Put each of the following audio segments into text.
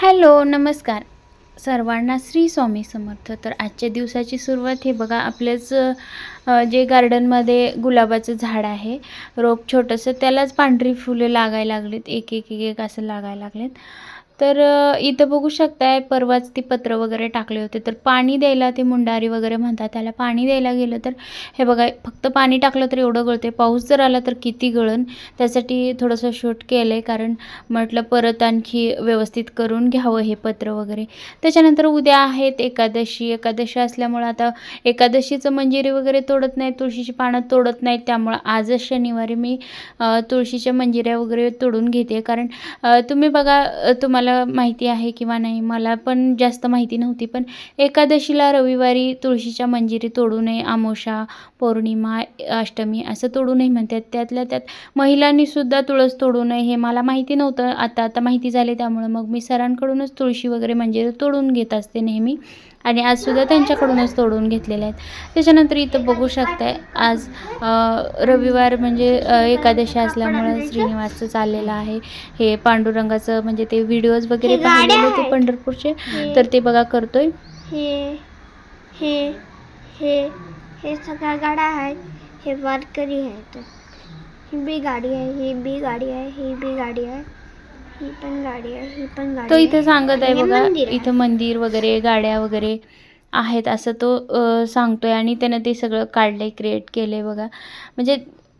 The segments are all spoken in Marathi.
हॅलो नमस्कार. सर्वांना श्री स्वामी समर्थ. तर आजच्या दिवसाची सुरुवात हे बघा आपल्याच जे गार्डनमध्ये गुलाबाचं झाड आहे रोप छोटंसं त्यालाच पांढरी फुलं लागायला लागलेत एक एक एक एक असं लागायला लागलेत. तर इथं बघू शकताय परवाच ती पत्र वगैरे टाकले होते. तर पाणी द्यायला ते मुंडारी वगैरे म्हणतात त्याला पाणी द्यायला गेलं तर हे बघा फक्त पाणी टाकलं तर एवढं गळते पाऊस जर आला तर किती गळण त्यासाठी थोडंसं शूट केलं आहे कारण म्हटलं परत आणखी व्यवस्थित करून घ्यावं हे पत्र वगैरे. त्याच्यानंतर उद्या आहेत एकादशी. एकादशी असल्यामुळं आता एकादशीचं मंजिरी वगैरे तोडत नाही तुळशीची पानं तोडत नाहीत. त्यामुळं आजच शनिवारी मी तुळशीच्या मंजिऱ्या वगैरे तोडून घेते. कारण तुम्ही बघा तुम्हाला तुम्हाला माहिती आहे किंवा नाही मला पण जास्त माहिती नव्हती. पण एकादशीला रविवारी तुळशीच्या मंजिरी तोडू नये आमोशा पौर्णिमा अष्टमी असं तोडू नये म्हणतात. त्यातल्या त्यात महिलांनीसुद्धा तुळस तोडू नये हे मला माहिती नव्हतं. आता आता माहिती झाले त्यामुळं मग मी सरांकडूनच तुळशी वगैरे म्हणजे तोडून घेत असते नेहमी. आणि आजसुद्धा त्यांच्याकडूनच तोडून घेतलेले आहेत. त्याच्यानंतर इथं बघू शकताय आज रविवार म्हणजे एकादशी असल्यामुळं श्रीनिवासचं चाललेलं आहे. हे पांडुरंगाचं म्हणजे ते व्हिडिओ व्हिडिओज वगैरे हे गाड्या पाहिलेले ते आहेत. पंढरपूरचे. हे- तर ते बघा करतोय. हे. हे. हे. हे सगळ्या गाड्या आहेत. हे वारकरी आहेत. ही बी गाडी आहे ही बी गाडी आहे ही बी गाडी आहे ही पण गाडी आहे ही पण गाडी तो आहे. इथं सांगत आहे हे बघा मंदिर आहे. इथं मंदिर वगैरे गाड्या वगैरे आहेत असं तो अ, सांगतोय. आणि त्यानं ते सगळं काढलंय क्रिएट केलंय बघा. म्हणजे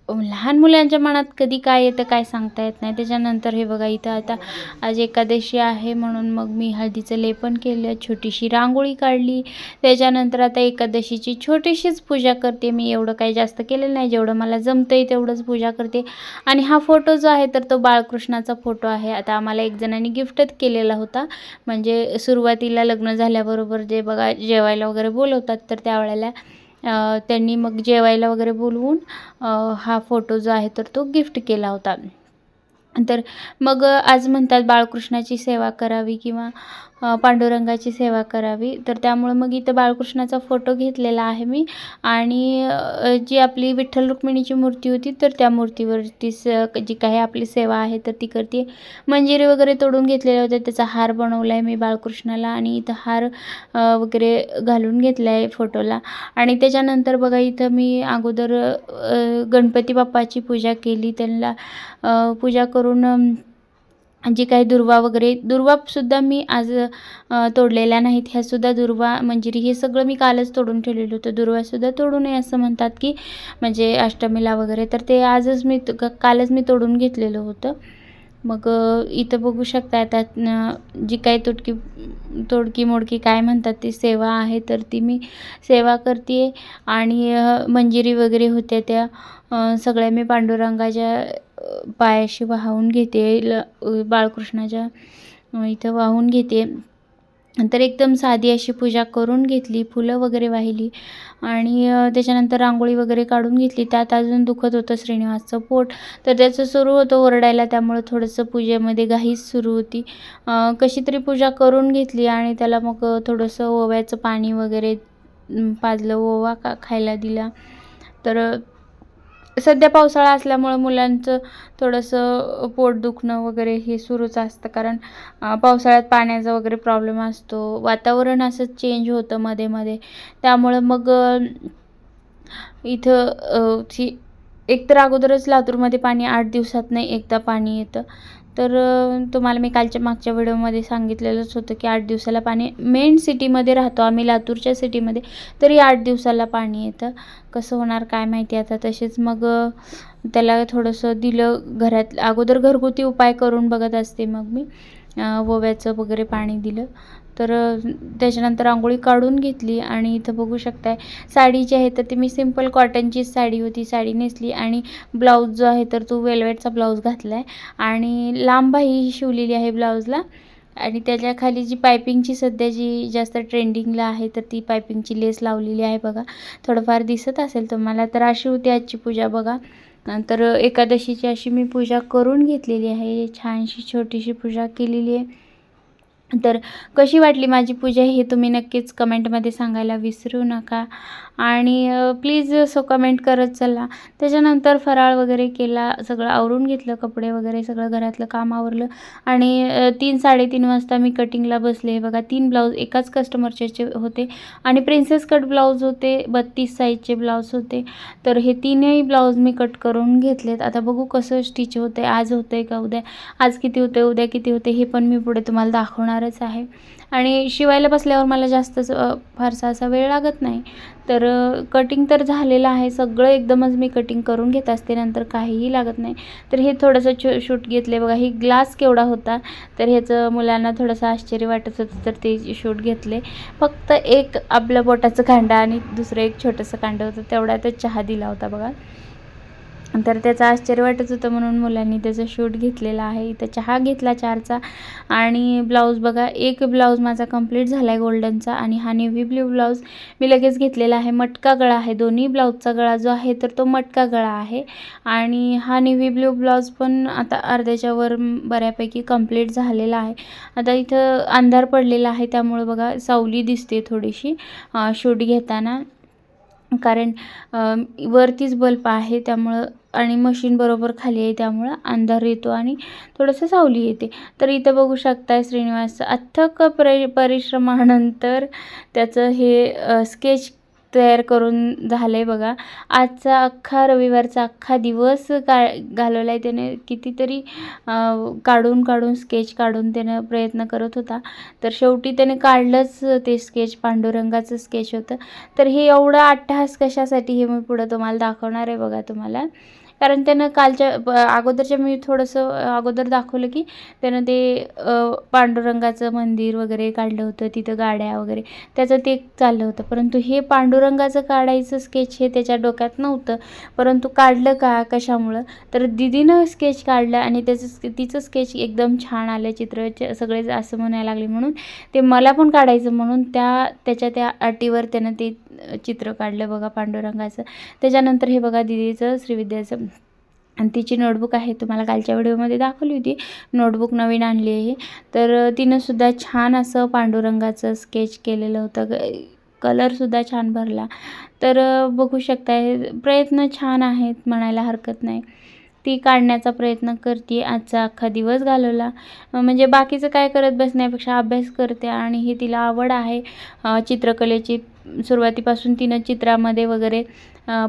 लहान मुलांच्या मनात कधी काय येतं काय सांगता येत नाही. त्याच्यानंतर हे बघा इथं आता आज एकादशी आहे म्हणून मग मी हळदीचं लेपन केलं छोटीशी रांगोळी काढली. त्याच्यानंतर आता एकादशीची छोटीशीच पूजा करते मी. एवढं काही जास्त केलेलं नाही. जेवढं मला जमतं आहे तेवढंच पूजा करते. आणि हा फोटो जो आहे तर तो बाळकृष्णाचा फोटो आहे. आता आम्हाला एक जणांनी गिफ्टच केलेला होता. म्हणजे सुरुवातीला लग्न झाल्याबरोबर जे बघा जेवायला वगैरे बोलवतात तर त्यावेळेला त्यांनी मग जेवायला वगैरे बोलवून हा फोटो जो आहे तर तो गिफ्ट केला होता. तर मग आज म्हणतात बाळकृष्णाची सेवा करावी किंवा पांडुरंगाची सेवा करावी. तर त्यामुळं मग इथं बाळकृष्णाचा फोटो घेतलेला आहे मी. आणि जी आपली विठ्ठल रुक्मिणीची मूर्ती होती तर त्या मूर्तीवरती स जी काही आपली सेवा आहे तर ती करते. मंजिरी वगैरे तोडून घेतलेल्या होत्या त्याचा हार बनवला आहे मी बाळकृष्णाला आणि इथं हार वगैरे घालून घेतला आहे फोटोला. आणि त्याच्यानंतर बघा इथं मी अगोदर गणपती बाप्पाची पूजा केली. त्यांना पूजा करून करून जी काही दुर्वा वगैरे दुर्वासुद्धा मी आज तोडलेल्या नाहीत. ह्यासुद्धा दुर्वा मंजिरी हे सगळं मी कालच तोडून ठेवलेलं होतं. दुर्वासुद्धा तोडू नये असं म्हणतात की म्हणजे अष्टमीला वगैरे. तर ते आजच मी कालच मी तोडून घेतलेलं होतं. मग इथं बघू शकता आता जी काही तुटकी तोडकी मोडकी काय म्हणतात ती सेवा आहे तर ती मी सेवा करते आणि मंजिरी वगैरे होत्या त्या सगळ्या मी पांडुरंगाच्या पायाशी वाहून घेते ल बाळकृष्णाच्या इथं वाहून घेते. नंतर एकदम साधी अशी पूजा करून घेतली फुलं वगैरे वाहिली आणि त्याच्यानंतर रांगोळी वगैरे काढून घेतली. त्यात अजून दुखत होतं श्रीनिवासचं पोट. तर त्याचं सुरू होतं ओरडायला त्यामुळं थोडंसं पूजेमध्ये घाईच सुरू होती. कशी तरी पूजा करून घेतली आणि त्याला मग थोडंसं ओव्याचं पाणी वगैरे पाजलं ओवा का खायला दिला. तर सध्या पावसाळा असल्यामुळं मुलांचं थोडंसं पोट दुखणं वगैरे हे सुरूच असतं. कारण पावसाळ्यात पाण्याचा वगैरे प्रॉब्लेम असतो. वातावरण असं चेंज होतं मध्ये मध्ये. त्यामुळं मग इथं ती एकतर अगोदरच लातूरमध्ये पाणी आठ दिवसात नाही एकदा पाणी येतं. तर तुम्हाला मी कालच्या मागच्या व्हिडिओमध्ये सांगितलेलंच होतं की आठ दिवसाला पाणी मेन सिटीमध्ये राहतो आम्ही लातूरच्या सिटीमध्ये तरी आठ दिवसाला पाणी येतं. कसं होणार काय माहिती आता. तसेच मग त्याला थोडंसं दिलं घरात अगोदर घरगुती उपाय करून बघत असते मग मी ओव्याचं वगैरे पाणी दिलं. तर त्याच्यानंतर आंघोळी काढून घेतली आणि इथं बघू शकताय साडी जी आहे तर ती मी सिंपल कॉटनचीच साडी होती साडी नेसली आणि ब्लाऊज जो आहे तर तो वेल्वेटचा ब्लाऊज घातला आहे आणि लांबाही शिवलेली आहे ब्लाऊजला आणि त्याच्याखाली जी पायपिंगची सध्या जी जास्त ट्रेंडिंगला आहे तर ती पायपिंगची लेस लावलेली आहे बघा. थोडंफार दिसत असेल तुम्हाला तर अशी होती आजची पूजा बघा. नंतर एकादशीची अशी मी पूजा करून घेतलेली आहे छानशी छोटीशी पूजा केलेली आहे. तर कशी वाटली माझी पूजा हे तुम्ही नक्कीच कमेंटमध्ये सांगायला विसरू नका. आणि प्लीज असं कमेंट करत चला. त्याच्यानंतर फराळ वगैरे केला सगळं आवरून घेतलं कपडे वगैरे सगळं घरातलं काम आवरलं. आणि तीन साडेतीन वाजता मी कटिंगला बसले. बघा तीन ब्लाऊज एकाच कस्टमरचे होते. आणि प्रिन्सेस कट ब्लाऊज होते बत्तीस साईजचे ब्लाऊज होते. तर हे तीनही ब्लाऊज मी कट करून घेतलेत. आता बघू कसं स्टिच होते आज होतं आहे का उद्या? आज किती होते उद्या किती होते हे पण मी पुढे तुम्हाला दाखवणार होणारच आहे. आणि शिवायला बसल्यावर मला जास्तच फारसा असा वेळ लागत नाही. तर कटिंग तर झालेलं आहे. सगळं एकदमच मी कटिंग करून घेत असते. नंतर काहीही लागत नाही. तर हे थोडंसं छो शूट घेतले बघा. ही ग्लास केवढा होता तर ह्याचं मुलांना थोडंसं आश्चर्य वाटत होतं तर ते शूट घेतले. फक्त एक आपलं बोटाचं कांडा आणि दुसरं एक छोटंसं कांडं होतं. तेवढा तर चहा दिला होता बघा. तर त्याचं आश्चर्य वाटत होतं म्हणून मुलांनी त्याचं शूट घेतलेला आहे. इथं चहा घेतला चारचा आणि ब्लाऊज बघा एक ब्लाऊज माझा कंप्लीट झाला आहे गोल्डनचा आणि हा नेव्ही ब्ल्यू ब्लाऊज मी लगेच घेतलेला आहे. मटका गळा आहे दोन्ही ब्लाऊजचा गळा जो आहे तर तो मटका गळा आहे. आणि हा नेव्ही ब्ल्यू ब्लाऊज पण आता अर्ध्याच्या वर बऱ्यापैकी कंप्लीट झालेला आहे. आता इथं अंधार पडलेला आहे त्यामुळे बघा सावली दिसते थोडीशी शूट घेताना. कारण वरतीच बल्ब आहे त्यामुळं आणि मशीन बरोबर खाली आहे त्यामुळं अंधार येतो आणि थोडंसं सावली येते. तर इथं बघू शकताय श्रीनिवास अथक प्र परिश्रमानंतर त्याचं हे स्केच तयार करून झालं आहे बघा. आजचा अख्खा रविवारचा अख्खा दिवस का घालवला आहे त्याने. कितीतरी काढून काढून स्केच काढून त्यानं प्रयत्न करत होता. तर शेवटी त्याने काढलंच ते स्केच पांडुरंगाचं स्केच होतं. तर हे एवढं अट्टहास कशासाठी हे मी पुढं तुम्हाला दाखवणार आहे बघा तुम्हाला. कारण त्यानं कालच्या अगोदरच्या मी थोडंसं अगोदर दाखवलं की त्यानं ते पांडुरंगाचं मंदिर वगैरे काढलं होतं तिथं गाड्या वगैरे त्याचं ते चाललं होतं. परंतु हे पांडुरंगाचं काढायचं स्केच हे त्याच्या डोक्यात नव्हतं. परंतु काढलं का कशामुळं? तर दिदीनं स्केच काढलं आणि त्याचं स्के- तिचं स्केच एकदम छान आलं चित्र च- सगळे असं म्हणायला लागले म्हणून. ते मला पण काढायचं म्हणून त्या त्याच्या त्या अटीवर त्यानं ते चित्र काढलं बघा पांडुरंगाचं. त्याच्यानंतर हे बघा दिदीचं श्रीविद्याचं आणि तिची नोटबुक आहे तुम्हाला कालच्या व्हिडिओमध्ये दाखवली होती. नोटबुक नवीन आणली आहे. तर तिनंसुद्धा छान असं पांडुरंगाचं स्केच केलेलं होतं. कलरसुद्धा छान भरला. तर बघू शकताय प्रयत्न छान आहेत म्हणायला हरकत नाही. ती काढण्याचा प्रयत्न करते आजचा अख्खा दिवस घालवला. म्हणजे बाकीचं काय करत बसण्यापेक्षा अभ्यास करते आणि ही तिला आवड आहे. चित्रकलेची सुरुवातीपासून तिनं चित्रामध्ये वगैरे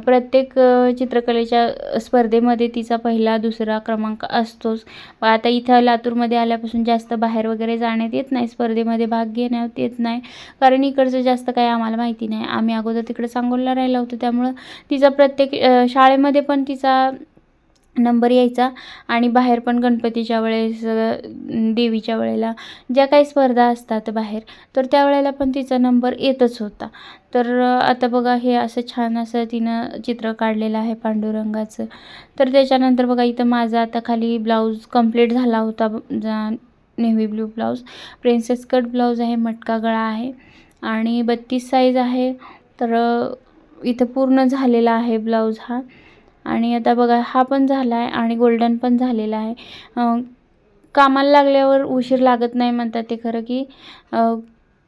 प्रत्येक चित्रकलेच्या स्पर्धेमध्ये तिचा पहिला दुसरा क्रमांक असतोच. आता इथं लातूरमध्ये आल्यापासून जास्त बाहेर वगैरे जाण्यात येत नाही स्पर्धेमध्ये भाग घेण्यात येत नाही. कारण इकडचं जास्त काही आम्हाला माहिती नाही. आम्ही अगोदर तिकडे सांगोलला राहिला होतो त्यामुळं तिचा प्रत्येक शाळेमध्ये पण तिचा नंबर यायचा आणि बाहेर पण गणपतीच्या वेळेस देवीच्या वेळेला ज्या काही स्पर्धा असतात बाहेर तर त्यावेळेला पण तिचा नंबर येतच होता. तर आता बघा हे असं छान असं तिनं चित्र काढलेलं आहे पांडुरंगाचं. तर त्याच्यानंतर बघा इथं माझा आता खाली ब्लाऊज कंप्लीट झाला होता जा navy blue blouse. Princess cut blouse आहे मटका गळा आहे आणि बत्तीस साईज आहे. तर इथं पूर्ण झालेला आहे ब्लाऊज हा. आणि आता बघा हा पण झाला आहे आणि गोल्डन पण झालेला आहे. कामाला लागल्यावर उशीर लागत नाही म्हणतात ते खरं की.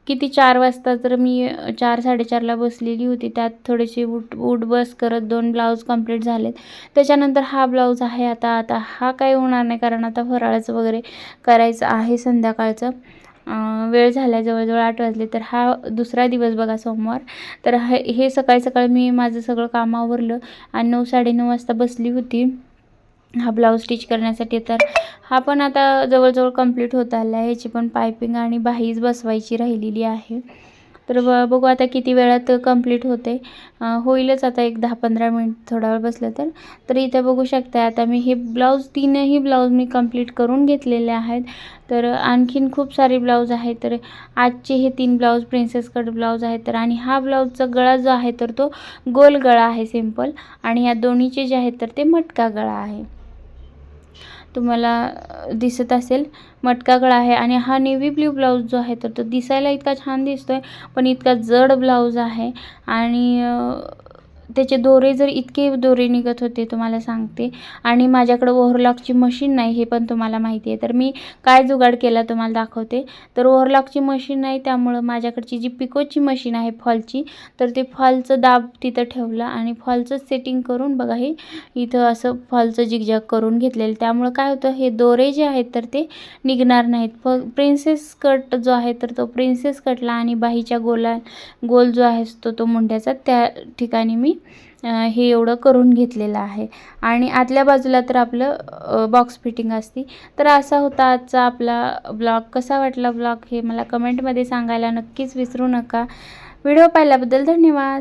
किती चार वाजता तर मी चार साडेचारला बसलेली होती. त्यात थोडीशी उठ उठ बस करत दोन ब्लाऊज कंप्लीट झालेत. त्याच्यानंतर हा ब्लाऊज आहे आता आता हा काही होणार नाही कारण आता फराळाचं वगैरे करायचं आहे संध्याकाळचं. वेळ झाला जवळजवळ आठ वाजले तर हा दुसरा दिवस बघा सोमवार. तर हे हे सकाळी सकाळी मी माझं सगळं काम आवरलं आणि नऊ साडेनऊ वाजता बसली होती. हा ब्लाऊज स्टिच करण्यासाठी. तर हा पण आता जवळजवळ कंप्लीट होत आला आहे. ह्याची पण पायपिंग आणि बाहीज बसवायची राहिलेली आहे. तर ब बघू आता किती वेळात कंप्लीट होते. होईलच आता एक दहा पंधरा मिनिट थोडा वेळ बसलं तर. तर इथे बघू शकता आता मी हे ब्लाऊज तीनही ब्लाऊज मी कंप्लीट करून घेतलेले आहेत. तर आणखीन खूप सारे ब्लाऊज आहेत. तर आजचे हे तीन ब्लाऊज प्रिन्सेस कट ब्लाऊज आहेत. तर आणि हा ब्लाऊजचा गळा जो आहे तर तो गोल गळा आहे सिंपल आणि या दोन्हीचे जे आहेत तर ते मटका गळा आहे. तुम्हाला दिसत असेल. मटका गळा आहे आणि हा नेव्ही ब्ल्यू ब्लाऊज जो आहे तर तो दिसायला इतका छान दिसतो आहे पण इतका जड ब्लाऊज आहे. आणि त्याचे दोरे जर इतके दोरे निघत होते तुम्हाला सांगते. आणि माझ्याकडं ओव्हरलॉकची मशीन नाही हे पण तुम्हाला माहिती आहे. तर मी काय जुगाड केला तुम्हाला दाखवते. तर ओव्हरलॉकची मशीन नाही त्यामुळं माझ्याकडची जी पिकोची मशीन आहे फॉलची तर ते फॉलचं दाब तिथं ठेवलं आणि फॉलचं सेटिंग करून बघा हे इथं असं फॉलचं जिगजॅग करून घेतलेलं. त्यामुळं काय होतं हे दोरे जे आहेत तर ते निघणार नाहीत. फ प्रिन्सेस कट जो आहे तर तो प्रिन्सेस कटला आणि बाहीच्या गोला गोल जो आहे तो तो मुंड्याचा त्या ठिकाणी मी हे एवढं करून घेतलेलं आहे. आणि आतल्या बाजूला तर आपलं बॉक्स फिटिंग असते. तर असा होता आजचा आपला ब्लॉग कसा वाटला ब्लॉग हे मला कमेंटमध्ये सांगायला नक्कीच विसरू नका. व्हिडिओ पाहिल्याबद्दल धन्यवाद.